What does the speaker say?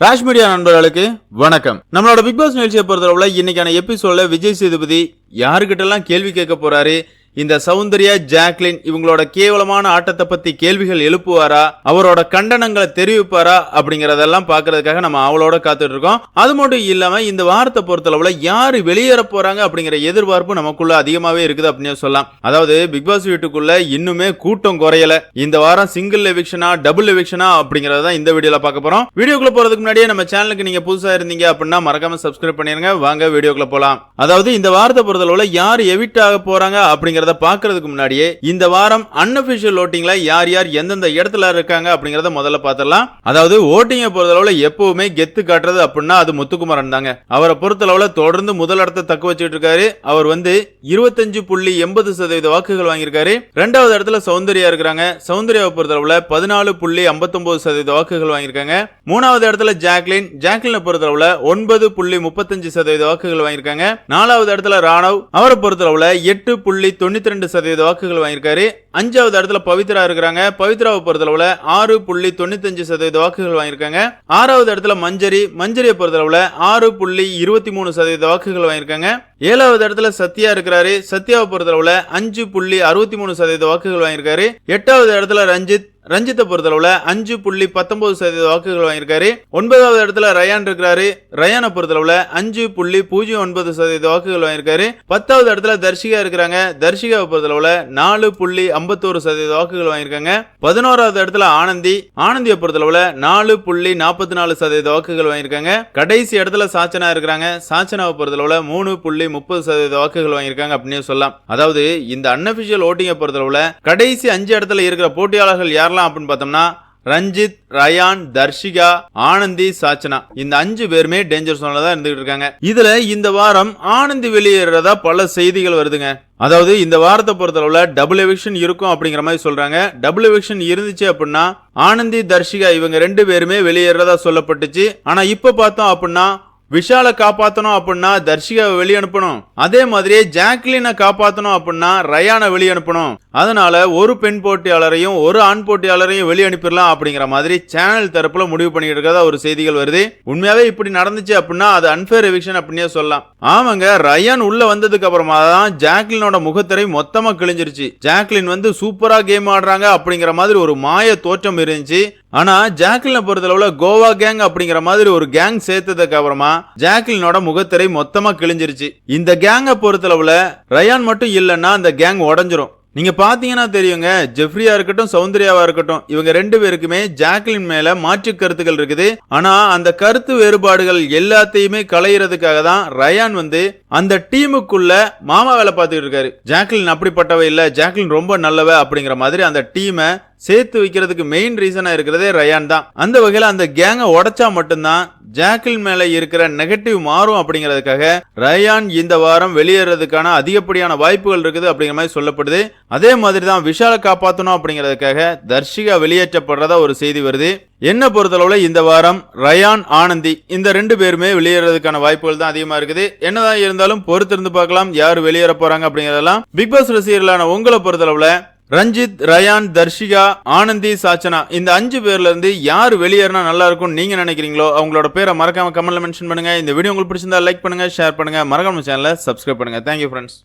Raj media நண்பர்களுக்கு வணக்கம். நம்மளோட பிக் பாஸ் நிகழ்ச்சியை பொறுத்தளவுல இன்னைக்கான எபிசோட்ல விஜய் சேதுபதி யாருக்கிட்ட எல்லாம் கேள்வி கேட்க போறாரு? இந்த சௌந்தர்யா ஜாக்லின் இவங்களோட கேவலமான ஆட்டத்தை பத்தி கேள்விகள் எழுப்புவாரா? அவரோட கண்டனங்களை தெரிவிப்பாரா? அப்படிங்கறதெல்லாம் பாக்குறதுக்காக நம்ம அவளோட காத்துட்டு இருக்கோம் அது மட்டும் இல்லாம இந்த வாரத்தை பொறுத்தளவுல யாரு வெளியேற போறாங்க அப்படிங்கிற எதிர்பார்ப்பு நமக்குள்ள அதிகமாவே இருக்குது அப்படின்னு சொல்லலாம். அதாவது பிக் பாஸ் வீட்டுக்குள்ள இன்னுமே கூட்டம் குறையல. இந்த வாரம் சிங்கிள் எவிக்ஷனா டபுள் எவிக்ஷனா அப்படிங்கறத இந்த வீடியோல பார்க்க போறோம். வீடியோக்குள்ள போறதுக்கு முன்னாடியே நம்ம சேனலுக்கு நீங்க புதுசா இருந்தீங்க அப்படின்னா மறக்காம சப்ஸ்கிரைப் பண்ணிருங்க. வாங்க வீடியோக்குள்ள போலாம். அதாவது இந்த வாரத்தை பொறுத்தளவுல யார் எவிட் ஆக போறாங்க அப்படிங்கறத பாக்குறதுக்கு முன்னாடியே இந்த வாரம் அன்அபிஷியல் ஓட்டிங்ல யார் யார் எந்தெந்த இடத்துல இருக்காங்க அப்படிங்கறத முதல்ல பாத்திரலாம் அதாவது ஓட்டிங்கை பொறுத்தளவுல எப்பவுமே கெத்து காட்டுறது அப்படின்னா அது முத்துக்குமரன் தாங்க. அவரை பொறுத்தளவுல தொடர்ந்து முதல் இடத்தை தக்க வச்சுட்டு இருக்காரு. அவர் வந்து இருபத்தஞ்சு புள்ளி எண்பது சதவீத வாக்குகள் வாங்கியிருக்காரு. ரெண்டாவது இடத்துல சௌந்தர்யா இருக்கிறாங்க. சௌந்தர்யாவை பொறுத்தளவுல பதினாலு புள்ளி ஐம்பத்தொன்பது சதவீத வாக்குகள் வாங்கியிருக்காங்க. மூணாவது இடத்துல ஜாக்லின். ஜாக்லினை பொறுத்தளவுல ஒன்பது புள்ளி முப்பத்தஞ்சு சதவீத வாக்குகள் வாங்கியிருக்காங்க. நாலாவது இடத்துல ராணவ். அவரை பொறுத்தளவுல எட்டு புள்ளி தொண்ணூத்தி ரெண்டு சதவீத வாக்குகள் வாங்கியிருக்காரு. அஞ்சாவது இடத்துல பவித்ரா இருக்கிறாங்க. பவித்ராவை பொறுத்தளவுல ஆறு புள்ளி தொண்ணூத்தஞ்சு சதவீத வாக்குகள் வாங்கியிருக்காங்க. ஆறாவது இடத்துல மஞ்சரி. மஞ்சரியை பொறுத்தளவுல ஆறு புள்ளி இருபத்தி மூணு சதவீத வாக்குகள் வாங்கியிருக்காங்க. ஏழாவது இடத்துல சத்யா இருக்கிறாரு. சத்யாவை பொறுத்தளவுல அஞ்சு புள்ளி அறுபத்தி மூணு சதவீத வாக்குகள் வாங்கியிருக்காரு. எட்டாவது இடத்துல ரஞ்சித். ரஞ்சித்தை பொறுத்தளவுல அஞ்சு புள்ளி பத்தொன்பது சதவீத வாக்குகள் வாங்கியிருக்காரு. ஒன்பதாவது இடத்துல ரயான் இருக்கிறாரு. ரயானை பொறுத்தளவுல அஞ்சு புள்ளி பூஜ்ஜியம் ஒன்பது சதவீத வாக்குகள் வாங்கியிருக்காரு. பத்தாவது இடத்துல தர்ஷிகா இருக்கிறாங்க. தர்ஷிகாவை பொறுத்தளவுல நாலு புள்ளி ஐம்பத்தோரு சதவீத வாக்குகள் வாங்கியிருக்காங்க. பதினோராவது இடத்துல ஆனந்தி. ஆனந்தியை பொறுத்தளவுல நாலு புள்ளி நாற்பத்தி நாலு சதவீத வாக்குகள் வாங்கியிருக்காங்க. கடைசி இடத்துல சாச்சனா இருக்கிறாங்க. சாச்சனாவை பொறுத்தளவுல மூணு புள்ளி முப்பது சதவீத வாக்குகள் வாங்கியிருக்காங்க அப்படின்னு சொல்லலாம். அதாவது இந்த அன்அபிஷியல் ஓட்டிங்கை பொறுத்தளவுல கடைசி அஞ்சு இடத்துல இருக்கிற போட்டியாளர்கள் யாரெல்லாம் அப்படின்னு பார்த்தோம்னா ரஞ்சித் ரயான் தர்ஷிகா ஆனந்தி சாச்சனா. இந்த அஞ்சு பேருமே டேஞ்சர் சோன்ல தான் இருந்துகிட்டு இருக்காங்க. இதுல இந்த வாரம் ஆனந்தி வெளியேறதா பல செய்திகள் வருதுங்க. அதாவது இந்த வாரத்தை பொறுத்தளவுல டபுள் எவிக்ஷன் இருக்கும் அப்படிங்கிற மாதிரி சொல்றாங்க. டபுள் எவிக்ஷன் இருந்துச்சு அப்படின்னா ஆனந்தி தர்ஷிகா இவங்க ரெண்டு பேருமே வெளியேறதா சொல்லப்பட்டுச்சு. ஆனா இப்ப பார்த்தோம் அப்படின்னா விஷாலை காப்பாற்றணும் அப்படின்னா தர்ஷிகாவை வெளியனுப்பணும். அதே மாதிரியே ஜாக்லினை காப்பாற்றணும் அப்படின்னா ரயானை வெளியனுப்பணும். அதனால ஒரு பெண் போட்டியாளரையும் ஒரு ஆண் போட்டியாளரையும் வெளியனுப்பிடலாம் அப்படிங்கிற மாதிரி சேனல் தரப்புல முடிவு பண்ணிட்டு இருக்கதா ஒரு செய்திகள் வருது. உண்மையாவே இப்படி நடந்துச்சு அப்படின்னா அது அன்பேர் எவிக்ஷன் அப்படின்னே சொல்லலாம். ஆமாங்க ரயான் உள்ள வந்ததுக்கு அப்புறமா தான் ஜாக்லினோட முகத்திரை மொத்தமா கிழிஞ்சிருச்சு. ஜாக்லின் வந்து சூப்பரா கேம் ஆடுறாங்க அப்படிங்கிற மாதிரி ஒரு மாய தோற்றம் இருந்துச்சு. ஆனா ஜாக்லினை பொறுத்தளவுல கோவா கேங் அப்படிங்கிற மாதிரி ஒரு கேங் சேர்த்ததுக்கு அப்புறமா ஜாக்லினோட முகத்திரை மொத்தமா கிழிஞ்சிருச்சு. இந்த கேங்கை பொறுத்தளவுல ரயான் மட்டும் இல்லைன்னா அந்த கேங் உடஞ்சிரும். நீங்க பாத்தீங்கன்னா தெரியுங்க ஜெஃப்ரியா இருக்கட்டும் சௌந்தர்யாவா இருக்கட்டும் இவங்க ரெண்டு பேருக்குமே ஜாக்லின் மேல மாற்று கருத்துக்கள் இருக்குது. ஆனா அந்த கருத்து வேறுபாடுகள் எல்லாத்தையுமே களையிறதுக்காக தான் ரயான் வந்து அந்த டீமுக்குள்ள மாமா வேலை பார்த்துட்டு இருக்காரு. ஜாக்லின் அப்படிப்பட்டவ இல்ல ஜாக்லின் ரொம்ப நல்லவ அப்படிங்கிற மாதிரி அந்த டீமை சேர்த்து வைக்கிறதுக்கு மெயின் ரீசனாக இருக்கிறதே ரயான் தான். அந்த வகையில் அந்த கேங்கை உடச்சா மட்டும்தான் ஜாக்கில் மேலே இருக்கிற நெகட்டிவ் மாறும் அப்படிங்கிறதுக்காக ரயான் இந்த வாரம் வெளியேறதுக்கான அதிகப்படியான வாய்ப்புகள் இருக்குது அப்படிங்கிற மாதிரி சொல்லப்படுது. அதே மாதிரி தான் விஷாலை காப்பாற்றணும் அப்படிங்கிறதுக்காக தர்ஷிகா வெளியேற்றப்படுறதா ஒரு செய்தி வருது. என்ன பொறுத்தளவில் இந்த வாரம் ரயான் ஆனந்தி இந்த ரெண்டு பேருமே வெளியேறதுக்கான வாய்ப்புகள் தான் அதிகமாக இருக்குது. என்னதான் இருந்தாலும் பொறுத்திருந்து பார்க்கலாம் யார் வெளியேற போகிறாங்க அப்படிங்கிறதெல்லாம் பிக் பாஸ் ரசிகர்களான உங்களை பொறுத்தளவில் ரஞ்சித் ரயான் தர்ஷிகா ஆனந்தி சாச்சனா இந்த அஞ்சு பேர்ல இருந்து யார் வெளியேறினா நல்லா இருக்கும் நீங்க நினைக்கிறீங்களோ அவங்களோட பேரை மறக்காம கமெண்ட்ல மென்ஷன் பண்ணுங்க. இந்த வீடியோ உங்களுக்கு பிடிச்சிருந்தா லைக் பண்ணுங்க ஷேர் பண்ணுங்க. மறக்காம சேனலை சப்ஸ்கிரைப் பண்ணுங்க. Thank you friends